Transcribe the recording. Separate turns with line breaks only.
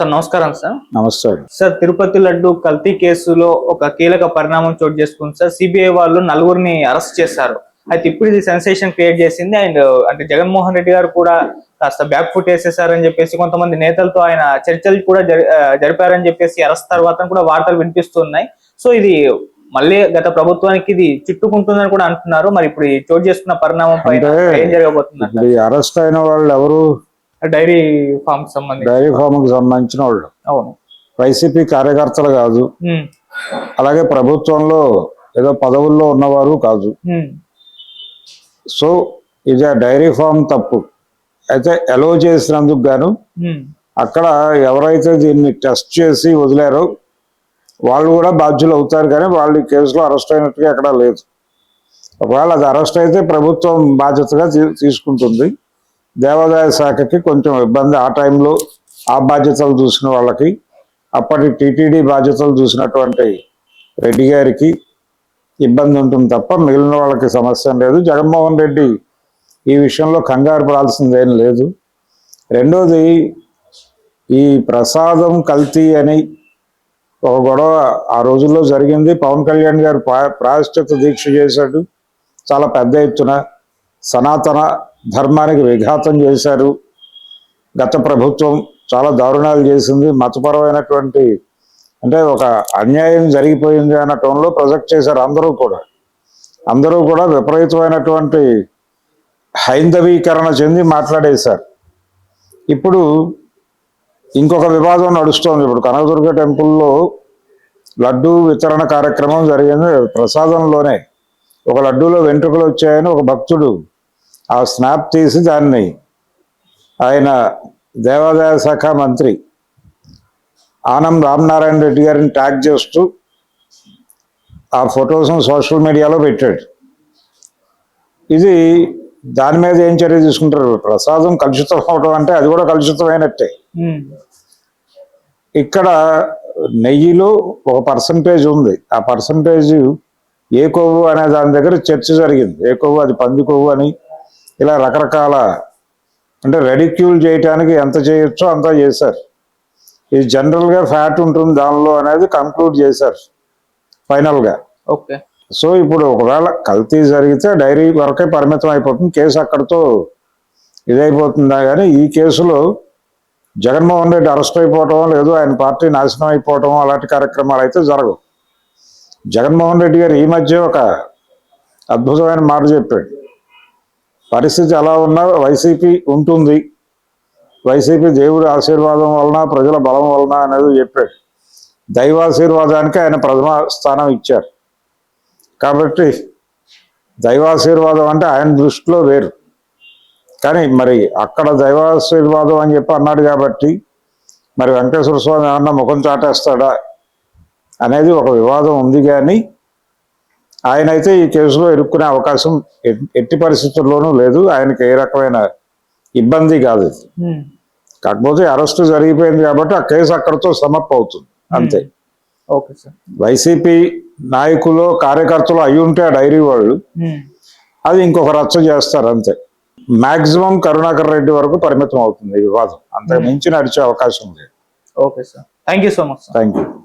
Sir నమస్కారం sir.
నమస్తే.
Sir Tirupati laddu కల్తీ కేసులో ఒక కీలక పరిణామం చోటు చేసుకుంది సార్. సిబిఐ వాళ్ళు నలుగురిని అరెస్ట్ చేశారు. అయితే ఇప్పుడు ఇది సెన్సేషన్ క్రియేట్ చేసింది. అండ్ అంటే జగన్మోహన్ రెడ్డి గారు కూడా కాస్త బ్యాక్ ఫుట్ వేసేసారని చెప్పేసి కొంతమంది నేతలతో ఆయన చర్చలు కూడా జరిపారని చెప్పేసి అరెస్ట్ తర్వాత కూడా వార్తలు వినిపిస్తున్నాయి. సో ఇది మళ్ళీ గత ప్రభుత్వానికి ఇది చుట్టుకుంటుందని కూడా అంటున్నారు. మరి ఇప్పుడు చోటు చేసుకున్న పరిణామం పైన ఏం జరగబోతుంది
అరెస్ట్ అయిన వాళ్ళు ఎవరు?
డైరీ ఫార్మ్ సంబంధించి.
డైరీ ఫామ్కి సంబంధించిన వాళ్ళు.
అవును.
వైసీపీ కార్యకర్తలు కాదు. అలాగే ప్రభుత్వంలో ఏదో పదవుల్లో ఉన్నవారు కాదు. సో ఇది ఆ డైరీ ఫామ్ తప్పు. అయితే ఎలో చేసినందుకు గాను అక్కడ ఎవరైతే దీన్ని టెస్ట్ చేసి వదిలారో వాళ్ళు కూడా బాధ్యులు అవుతారు కానీ వాళ్ళు ఈ కేసులో అరెస్ట్ అయినట్టుగా ఎక్కడా లేదు. ఒకవేళ అది అరెస్ట్ అయితే ప్రభుత్వం బాధ్యతగా తీసుకుంటుంది. దేవాదాయ శాఖకి కొంచెం ఇబ్బంది ఆ టైంలో ఆ బాధ్యతలు చూసిన వాళ్ళకి అప్పటి టీటీడీ బాధ్యతలు చూసినటువంటి రెడ్డి గారికి ఇబ్బంది ఉంటుంది తప్ప మిగిలిన వాళ్ళకి సమస్య లేదు. జగన్మోహన్ రెడ్డి ఈ విషయంలో కంగారు పడాల్సిందేం లేదు. రెండోది ఈ ప్రసాదం కల్తీ అని ఒక గొడవ ఆ రోజుల్లో జరిగింది. పవన్ కళ్యాణ్ గారు ప్రా- దీక్ష చేశాడు. చాలా పెద్ద ఎత్తున సనాతన ధర్మానికి విఘాతం చేశారు. గత ప్రభుత్వం చాలా దారుణాలు చేసింది. మతపరమైనటువంటి అంటే ఒక అన్యాయం జరిగిపోయింది అన్న టోన్లో ప్రొజెక్ట్ చేశారు అందరూ కూడా. అందరూ కూడా విపరీతమైనటువంటి హైందవీకరణ చెంది మాట్లాడేశారు. ఇప్పుడు ఇంకొక వివాదం నడుస్తోంది. ఇప్పుడు కనకదుర్గ టెంపుల్లో లడ్డూ వితరణ కార్యక్రమం జరిగింది ప్రసాదంలోనే. ఒక లడ్డూలో వెంట్రుకలు వచ్చాయని ఒక భక్తుడు ఆ స్నాప్ తీసి దాన్ని ఆయన దేవాదాయ శాఖ మంత్రి ఆనం రామనారాయణ రెడ్డి గారిని ట్యాగ్ చేస్తూ ఆ ఫొటోస్ను సోషల్ మీడియాలో పెట్టాడు. ఇది దాని మీద ఏం చర్య తీసుకుంటారు? ప్రసాదం కలుషితం అవడం అంటే అది కూడా కలుషితమైనట్టే. ఇక్కడ నెయ్యిలో ఒక పర్సంటేజ్ ఉంది. ఆ పర్సంటేజ్ ఏ కొవ్వు అనే దాని దగ్గర చర్చ జరిగింది. ఏ కొవ్వు? అది పంది కొవ్వు అని ఇలా రకరకాల అంటే రెడిక్యూల్ చేయటానికి ఎంత చేయొచ్చో అంత చేశారు. ఇది జనరల్గా ఫ్యాట్ ఉంటుంది దానిలో అనేది కంక్లూడ్ చేశారు ఫైనల్గా
ఓకే.
సో ఇప్పుడు ఒకవేళ కల్తీ జరిగితే డైరీ వరకే పరిమితం అయిపోతుంది కేసు అక్కడితో ఇదైపోతుందా కానీ ఈ కేసులో జగన్మోహన్ రెడ్డి అరెస్ట్ అయిపోవటం లేదు ఆయన పార్టీ నాశనం అయిపోవటం అలాంటి కార్యక్రమాలు అయితే జరగవు. జగన్మోహన్ రెడ్డి గారు ఈ మధ్య ఒక అద్భుతమైన మాట చెప్పాడు. పరిస్థితి ఎలా ఉన్నా వైసీపీ ఉంటుంది. వైసీపీ దేవుడి ఆశీర్వాదం వలన ప్రజల బలం వలన అనేది చెప్పాడు. దైవాశీర్వాదానికి ఆయన ప్రథమ స్థానం ఇచ్చారు. కాబట్టి దైవాశీర్వాదం అంటే ఆయన దృష్టిలో వేరు. కానీ మరి అక్కడ దైవాశీర్వాదం అని చెప్పి అన్నాడు కాబట్టి మరి వెంకటేశ్వర స్వామి ఏమన్నా ముఖం చాటేస్తాడా అనేది ఒక వివాదం ఉంది కానీ ఆయన అయితే ఈ కేసులో ఇరుక్కునే అవకాశం ఎట్- ఎట్టి పరిస్థితుల్లోనూ లేదు. ఆయనకి ఏ రకమైన ఇబ్బంది కాదు ఇది. కాకపోతే అరెస్టు జరిగిపోయింది కాబట్టి ఆ కేసు అక్కడితో సమప్ అవుతుంది. అంతే.
Okay sir.
వైసీపీ నాయకులు కార్యకర్తలు అయి ఉంటే ఆ డైరీ వాళ్ళు అది ఇంకొక రచ్చ చేస్తారు అంతే. మాక్సిమం కరుణాకర్ రెడ్డి వరకు పరిమితం అవుతుంది ఈ వివాదం. అంతకు మించి నడిచే అవకాశం లేదు.
Okay sir. Thank you so much
thank you